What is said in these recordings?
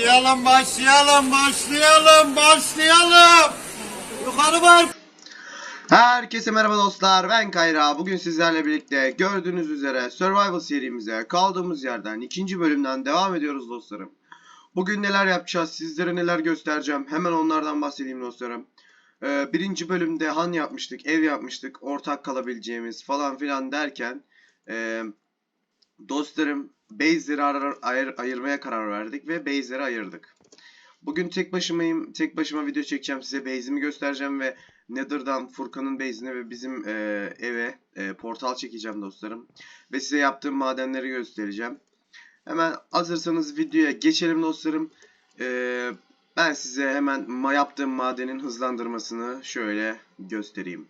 Başlayalım, başlayalım, başlayalım, başlayalım. Yukarı var. Herkese merhaba dostlar ben Kayra bugün sizlerle birlikte gördüğünüz üzere Survival serimize kaldığımız yerden ikinci bölümden devam ediyoruz dostlarım. Bugün neler yapacağız sizlere neler göstereceğim hemen onlardan bahsedeyim dostlarım. Ee, birinci bölümde han yapmıştık ev yapmıştık ortak kalabileceğimiz falan filan derken e, dostlarım base'leri ayır- ayırmaya karar verdik ve base'leri ayırdık. Bugün tek başımayım tek başıma video çekeceğim size base'imi göstereceğim ve Nether'dan Furkan'ın base'ine ve bizim e, eve e, portal çekeceğim dostlarım. Ve size yaptığım madenleri göstereceğim. Hemen hazırsanız videoya geçelim dostlarım. E, ben size hemen yaptığım madenin hızlandırmasını şöyle göstereyim.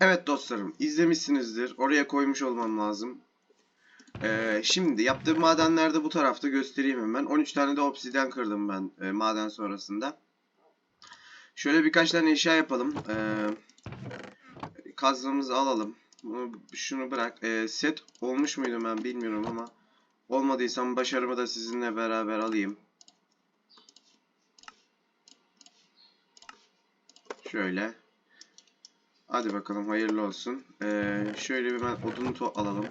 Evet dostlarım izlemişsinizdir. Oraya koymuş olmam lazım. Ee, şimdi yaptığım madenlerde bu tarafta göstereyim hemen. 13 tane de obsidyen kırdım ben e, maden sonrasında. Şöyle birkaç tane eşya yapalım. Ee, kazmamızı alalım. Şunu bırak. Ee, set olmuş muydu ben bilmiyorum ama olmadıysam başarımı da sizinle beraber alayım. Şöyle. Hadi bakalım hayırlı olsun. Ee, şöyle bir ben odunu alalım.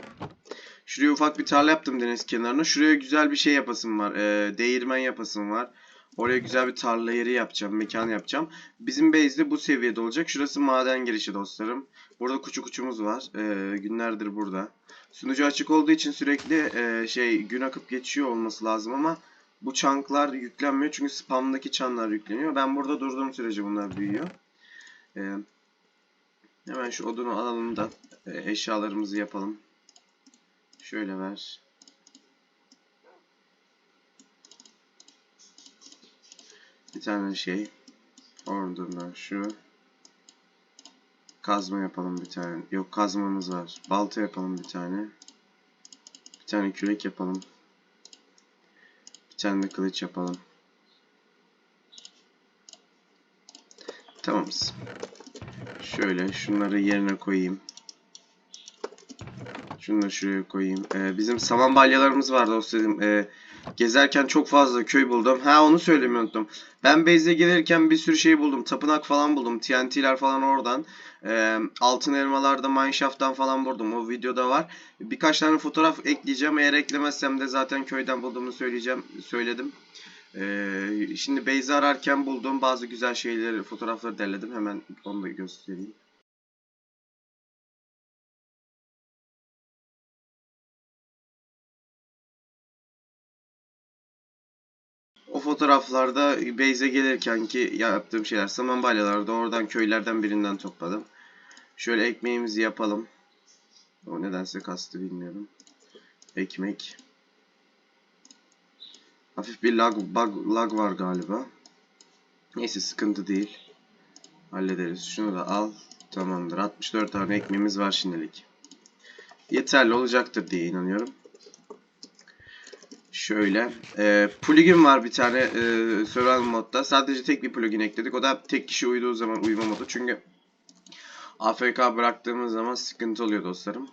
Şuraya ufak bir tarla yaptım deniz kenarına. Şuraya güzel bir şey yapasım var. Ee, değirmen yapasım var. Oraya güzel bir tarla yeri yapacağım. Mekan yapacağım. Bizim base'de bu seviyede olacak. Şurası maden girişi dostlarım. Burada kuçu kuçumuz var. Ee, günlerdir burada. Sunucu açık olduğu için sürekli e, şey gün akıp geçiyor olması lazım ama bu çanklar yüklenmiyor. Çünkü spamdaki çanlar yükleniyor. Ben burada durduğum sürece bunlar büyüyor. Ee, hemen şu odunu alalım da e, eşyalarımızı yapalım. Şöyle ver. Bir tane şey. Oradan şu. Kazma yapalım bir tane. Yok kazmamız var. Balta yapalım bir tane. Bir tane kürek yapalım. Bir tane de kılıç yapalım. Tamamız. Şöyle şunları yerine koyayım. Şunu da şuraya koyayım. Ee, bizim saman balyalarımız vardı dostlarım. Ee, gezerken çok fazla köy buldum. Ha onu söylemeyi unuttum. Ben base'e gelirken bir sürü şey buldum. Tapınak falan buldum. TNT'ler falan oradan. Ee, altın elmalar da mineshaft'tan falan buldum. O videoda var. Birkaç tane fotoğraf ekleyeceğim. Eğer eklemezsem de zaten köyden bulduğumu söyleyeceğim. Söyledim. Ee, şimdi base'i ararken bulduğum bazı güzel şeyleri, fotoğrafları derledim. Hemen onu da göstereyim. O fotoğraflarda base'e gelirken ki yaptığım şeyler saman balyalarda oradan köylerden birinden topladım. Şöyle ekmeğimizi yapalım. O nedense kastı bilmiyorum. Ekmek. Hafif bir lag, bug, lag var galiba. Neyse sıkıntı değil. Hallederiz. Şunu da al. Tamamdır. 64 tane ekmeğimiz var şimdilik. Yeterli olacaktır diye inanıyorum. Şöyle. E, plugin var bir tane e, survival modda. Sadece tek bir plugin ekledik. O da tek kişi uyuduğu zaman uyuma modu. Çünkü AFK bıraktığımız zaman sıkıntı oluyor dostlarım.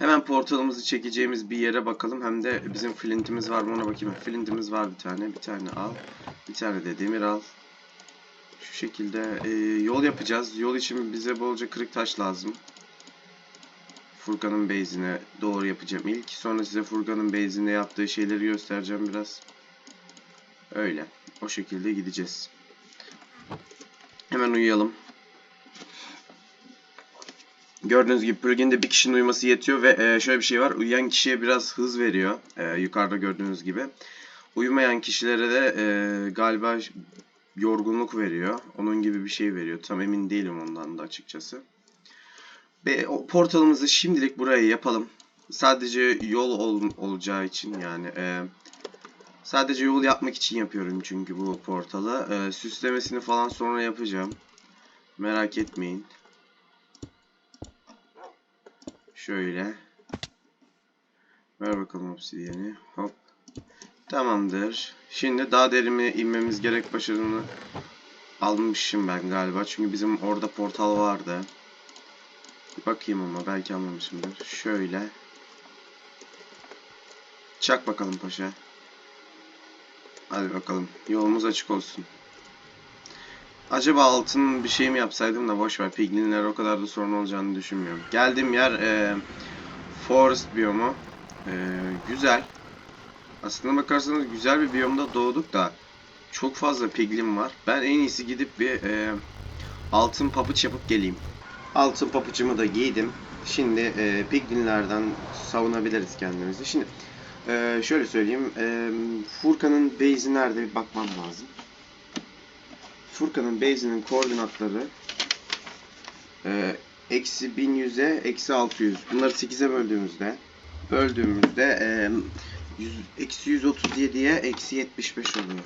Hemen portalımızı çekeceğimiz bir yere bakalım. Hem de bizim flintimiz var mı ona bakayım. Flintimiz var bir tane. Bir tane al. Bir tane de demir al. Şu şekilde e, yol yapacağız. Yol için bize bolca kırık taş lazım. Furkan'ın base'ine doğru yapacağım ilk. Sonra size Furkan'ın base'inde yaptığı şeyleri göstereceğim biraz. Öyle. O şekilde gideceğiz. Hemen uyuyalım. Gördüğünüz gibi plugin'de bir kişinin uyuması yetiyor ve e, şöyle bir şey var. Uyuyan kişiye biraz hız veriyor. E, yukarıda gördüğünüz gibi. Uyumayan kişilere de e, galiba yorgunluk veriyor. Onun gibi bir şey veriyor. Tam emin değilim ondan da açıkçası. Ve o portalımızı şimdilik buraya yapalım. Sadece yol ol, olacağı için yani. E, sadece yol yapmak için yapıyorum çünkü bu portalı. E, süslemesini falan sonra yapacağım. Merak etmeyin. Şöyle. Ver bakalım obsidiyeni. Hop. Tamamdır. Şimdi daha derime inmemiz gerek başarını almışım ben galiba. Çünkü bizim orada portal vardı. Bir bakayım ama belki anlamışımdır. Şöyle. Çak bakalım paşa. Hadi bakalım. Yolumuz açık olsun. Acaba altın bir şey mi yapsaydım da boş ver. Piglinler o kadar da sorun olacağını düşünmüyorum. Geldiğim yer e, forest biyomu. E, güzel. Aslında bakarsanız güzel bir biyomda doğduk da çok fazla piglin var. Ben en iyisi gidip bir e, altın papuç yapıp geleyim. Altın papucumu da giydim. Şimdi e, piglinlerden savunabiliriz kendimizi. Şimdi e, şöyle söyleyeyim. E, Furkan'ın base'i nerede bir bakmam lazım. Furkan'ın base'inin koordinatları e, eksi 1100'e eksi 600. Bunları 8'e böldüğümüzde böldüğümüzde e, 100, eksi 137'ye eksi 75 oluyor.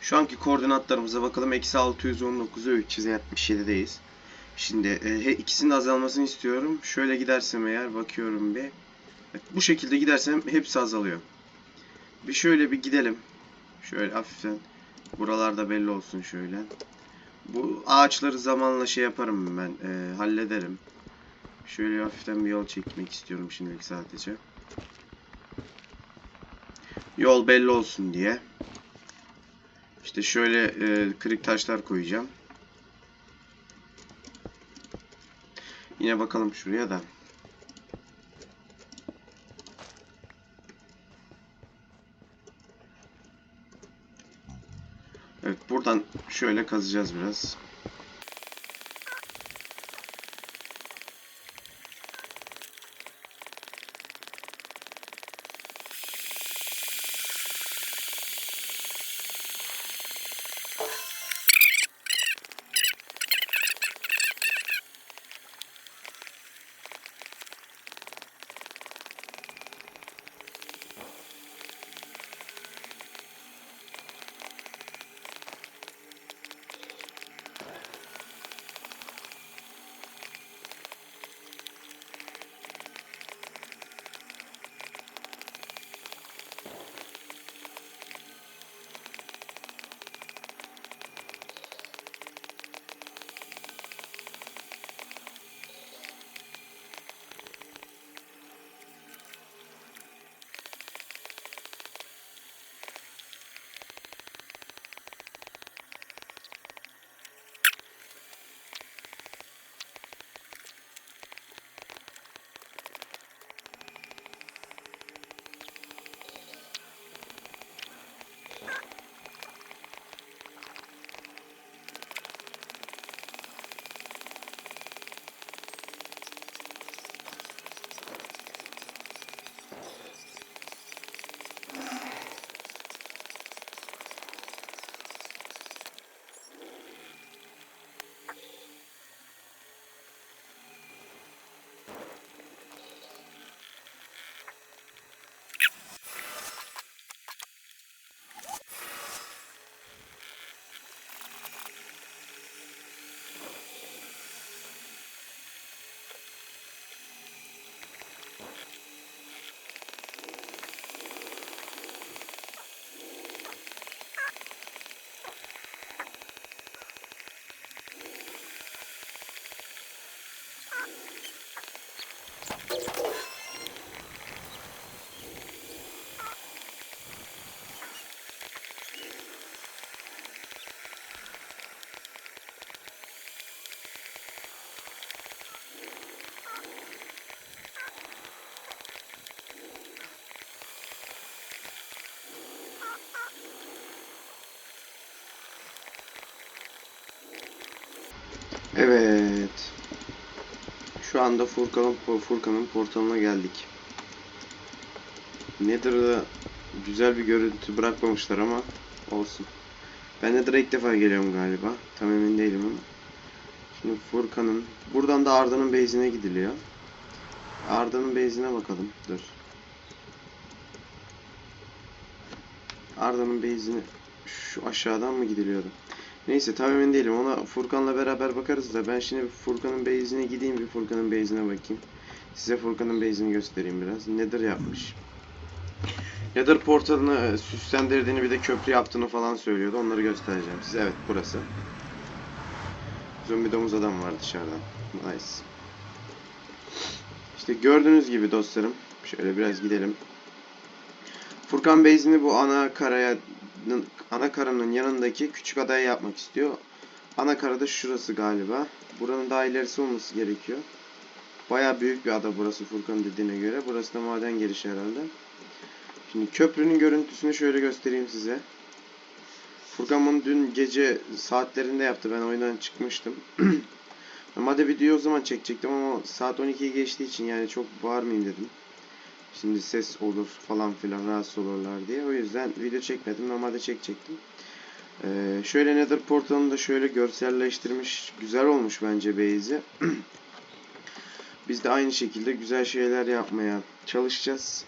Şu anki koordinatlarımıza bakalım. Eksi 619'a 377'deyiz. Şimdi e, ikisinin azalmasını istiyorum. Şöyle gidersem eğer bakıyorum bir. Bu şekilde gidersem hepsi azalıyor. Bir şöyle bir gidelim. Şöyle hafiften. Buralarda belli olsun şöyle. Bu ağaçları zamanla şey yaparım ben. e, hallederim. Şöyle hafiften bir yol çekmek istiyorum şimdilik sadece. Yol belli olsun diye. İşte şöyle e, kırık taşlar koyacağım. Yine bakalım şuraya da. Buradan şöyle kazacağız biraz. Anda Furkan'ın Furkan'ın portalına geldik. Nether'da güzel bir görüntü bırakmamışlar ama olsun. Ben Nether'a ilk defa geliyorum galiba. Tam emin değilim ama. Şimdi Furkan'ın buradan da Arda'nın base'ine gidiliyor. Arda'nın base'ine bakalım. Dur. Arda'nın base'ine şu aşağıdan mı gidiliyordu? Neyse tam emin değilim. Ona Furkan'la beraber bakarız da ben şimdi Furkan'ın base'ine gideyim bir Furkan'ın base'ine bakayım. Size Furkan'ın base'ini göstereyim biraz. Nedir yapmış? Nether portalını e, süslendirdiğini bir de köprü yaptığını falan söylüyordu. Onları göstereceğim size. Evet burası. Zombi domuz adam var dışarıda. Nice. İşte gördüğünüz gibi dostlarım. Şöyle biraz gidelim. Furkan base'ini bu ana karaya ana karanın yanındaki küçük adaya yapmak istiyor. Ana karada şurası galiba. Buranın daha ilerisi olması gerekiyor. Baya büyük bir ada burası Furkan dediğine göre. Burası da maden girişi herhalde. Şimdi köprünün görüntüsünü şöyle göstereyim size. Furkan bunu dün gece saatlerinde yaptı. Ben oyundan çıkmıştım. Normalde videoyu o zaman çekecektim ama saat 12'yi geçtiği için yani çok bağırmayayım dedim. Şimdi ses olur falan filan rahatsız olurlar diye. O yüzden video çekmedim. Normalde çekecektim. Ee, şöyle Nether portalını da şöyle görselleştirmiş. Güzel olmuş bence base'i. Biz de aynı şekilde güzel şeyler yapmaya çalışacağız.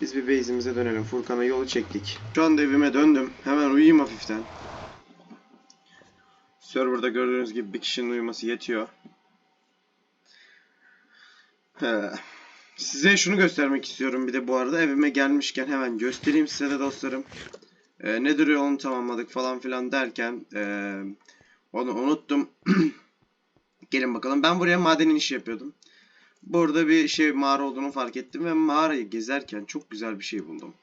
Biz bir base'imize dönelim. Furkan'a yolu çektik. Şu anda evime döndüm. Hemen uyuyayım hafiften. Serverda gördüğünüz gibi bir kişinin uyuması yetiyor. He. Size şunu göstermek istiyorum bir de bu arada evime gelmişken hemen göstereyim size de dostlarım. Ee, ne duruyor onu tamamladık falan filan derken ee, onu unuttum. Gelin bakalım. Ben buraya maden inişi yapıyordum. Burada bir şey mağara olduğunu fark ettim ve mağarayı gezerken çok güzel bir şey buldum.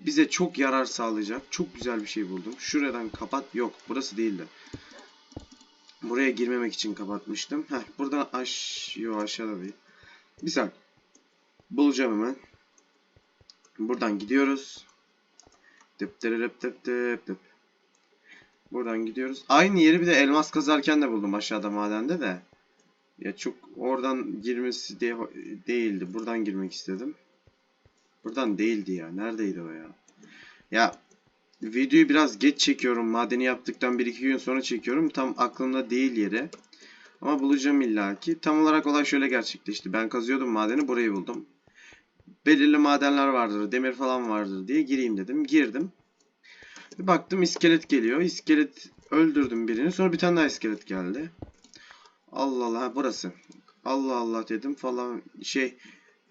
Bize çok yarar sağlayacak çok güzel bir şey buldum. Şuradan kapat yok burası değildi. Buraya girmemek için kapatmıştım. Heh, buradan aş yok aşağıda değil. Bir saniye. Bulacağım hemen. Buradan gidiyoruz. Tıp tırırıp tıp tıp tıp. Buradan gidiyoruz. Aynı yeri bir de elmas kazarken de buldum aşağıda madende de. Ya çok oradan girmesi de değildi. Buradan girmek istedim. Buradan değildi ya. Neredeydi o ya? Ya videoyu biraz geç çekiyorum. Madeni yaptıktan 1-2 gün sonra çekiyorum. Tam aklımda değil yeri. Ama bulacağım illaki. Tam olarak olay şöyle gerçekleşti. Ben kazıyordum madeni burayı buldum. Belirli madenler vardır, demir falan vardır diye gireyim dedim. Girdim. Bir baktım iskelet geliyor. İskelet öldürdüm birini. Sonra bir tane daha iskelet geldi. Allah Allah burası. Allah Allah dedim falan şey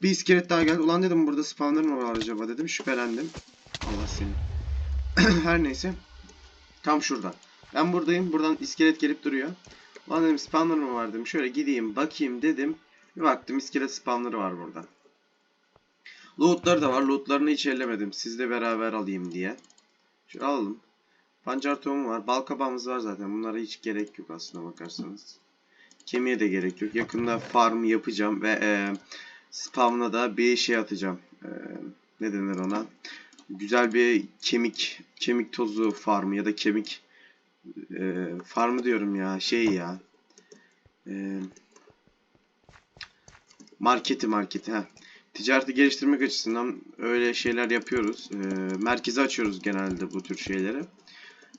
bir iskelet daha geldi. Ulan dedim burada spawner mı var acaba dedim. Şüphelendim. Allah seni. Her neyse. Tam şurada. Ben buradayım. Buradan iskelet gelip duruyor. Ulan dedim spawner mı var dedim. Şöyle gideyim bakayım dedim. Bir baktım iskelet spawner'ı var burada. Lootları da var. Lootlarını hiç ellemedim. Sizle beraber alayım diye. Şöyle alalım. Pancar tohumu var. Bal kabağımız var zaten. Bunlara hiç gerek yok aslında bakarsanız. Kemiğe de gerek yok. Yakında farm yapacağım ve e, spawn'a da bir şey atacağım. E, ne denir ona? Güzel bir kemik kemik tozu farmı ya da kemik e, farmı diyorum ya şey ya. E, marketi marketi ha. Ticareti geliştirmek açısından öyle şeyler yapıyoruz. E, merkeze açıyoruz genelde bu tür şeyleri.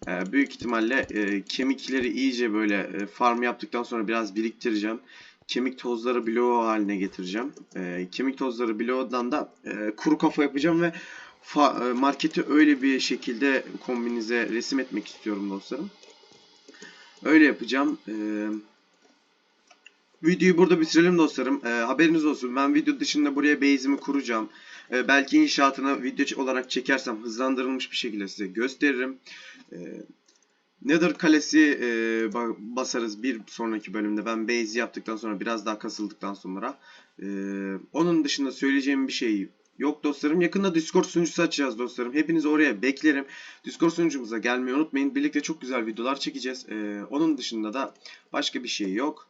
E, büyük ihtimalle e, kemikleri iyice böyle e, farm yaptıktan sonra biraz biriktireceğim. Kemik tozları bloğu haline getireceğim. E, kemik tozları bloğundan da e, kuru kafa yapacağım ve marketi öyle bir şekilde kombinize resim etmek istiyorum dostlarım. Öyle yapacağım. E, videoyu burada bitirelim dostlarım. E, haberiniz olsun. Ben video dışında buraya base'imi kuracağım. E, belki inşaatını video olarak çekersem hızlandırılmış bir şekilde size gösteririm. E, Nether kalesi e, ba- basarız bir sonraki bölümde. Ben base yaptıktan sonra biraz daha kasıldıktan sonra. E, onun dışında söyleyeceğim bir şey yok dostlarım. Yakında Discord sunucusu açacağız dostlarım. Hepinizi oraya beklerim. Discord sunucumuza gelmeyi unutmayın. Birlikte çok güzel videolar çekeceğiz. E, onun dışında da başka bir şey yok.